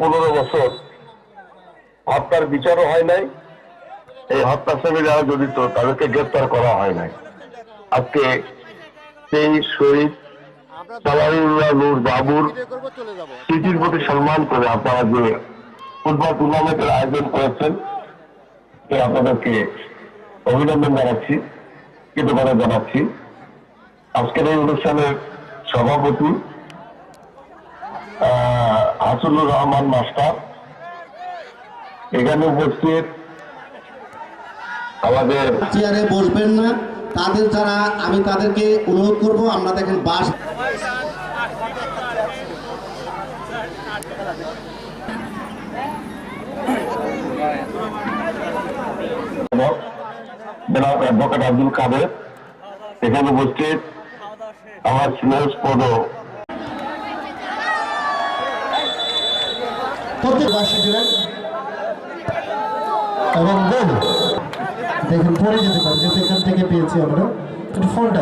পনেরো বছর। হত্যার বিচারও হয় নাই। এই হত্যার সঙ্গে যারা জড়িত তাদেরকে গ্রেপ্তার করা হয় নাই। আজকে সেই শহীদ বাবুর স্মৃতির প্রতি সম্মান করে আপনারা যে ফুটবল টুর্নামেন্টের আয়োজন করেছেন আপনাদেরকে অভিনন্দন জানাচ্ছি, কৃতজ্ঞতা জানাচ্ছি। আজকের এই অনুষ্ঠানের সভাপতি আহ, হাসুনুর রহমান মাস্টার। এখানে উপস্থিত আমাদের চেয়ারে বসবেন না তাদের যারা আমি তাদেরকে অনুরোধ করব আমরা দেখেন বাস জনাব অ্যাডভোকেট আব্দুল কাদের। এখানে উপস্থিত আমার স্নেহ পদ বাসী দিলেন দেখুন, পরে যেতে পারে যেতে এখান থেকে পেয়েছি আমরা। ফোনটা